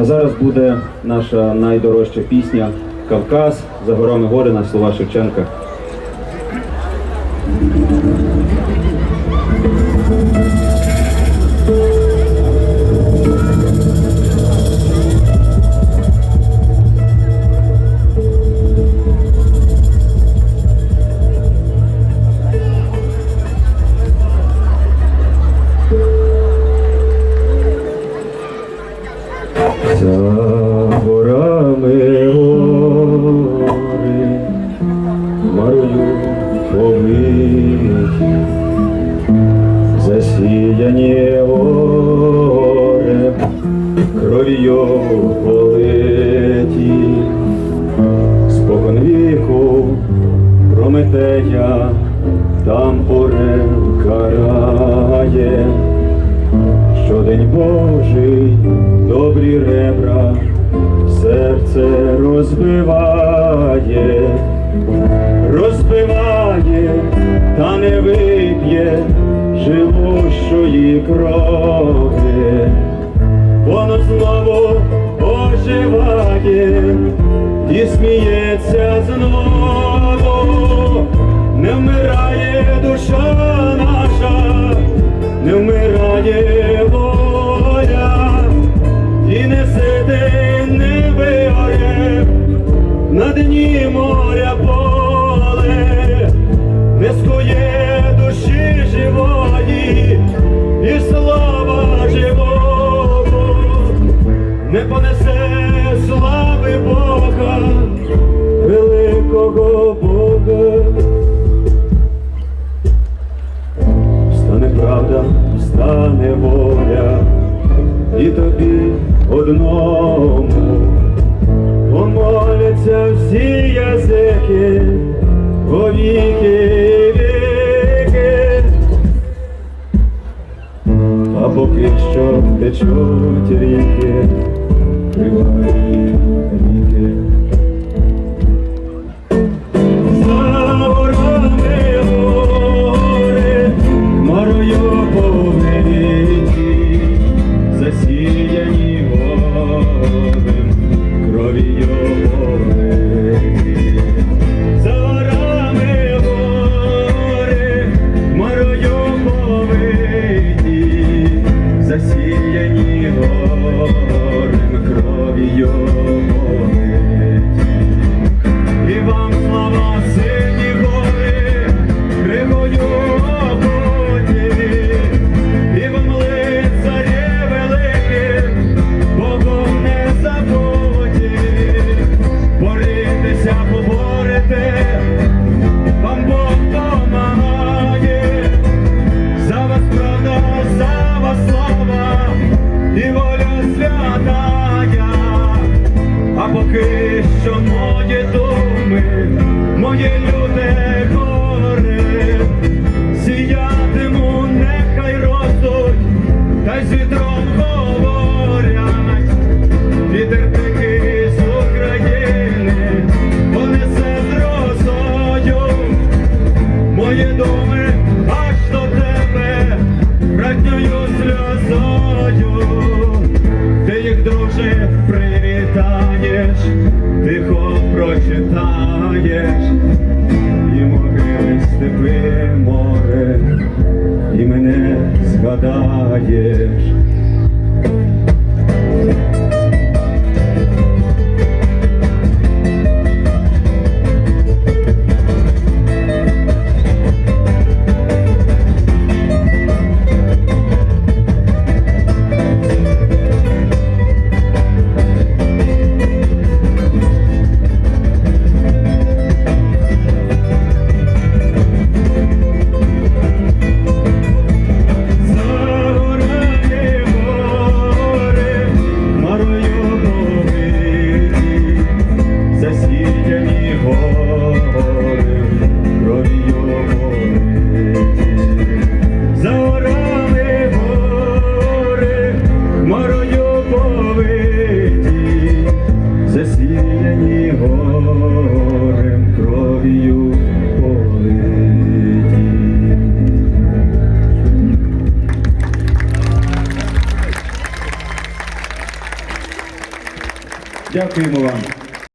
А зараз буде наша найдорожча пісня Кавказ за горами гори на слова Шевченка. Политі, спокон віку Прометея там орел карає. Щодень Божий, добрі ребра, серце розбиває, розбиває, та не вип'є живущої крові. Воно знову оживає і сміється знову, не вмирає душа наша, не вмирає воля, і не сиди, не вигоре на дні моря не понесе слави Бога, великого Бога. Стане правда, стане воля, і тобі одному течуть ріки, криваві моє люде горе, сіятиму, нехай ростуть, та й вітром говорять, вітер тихий з України, понесе з росою, мої думи calles Дякуємо вам.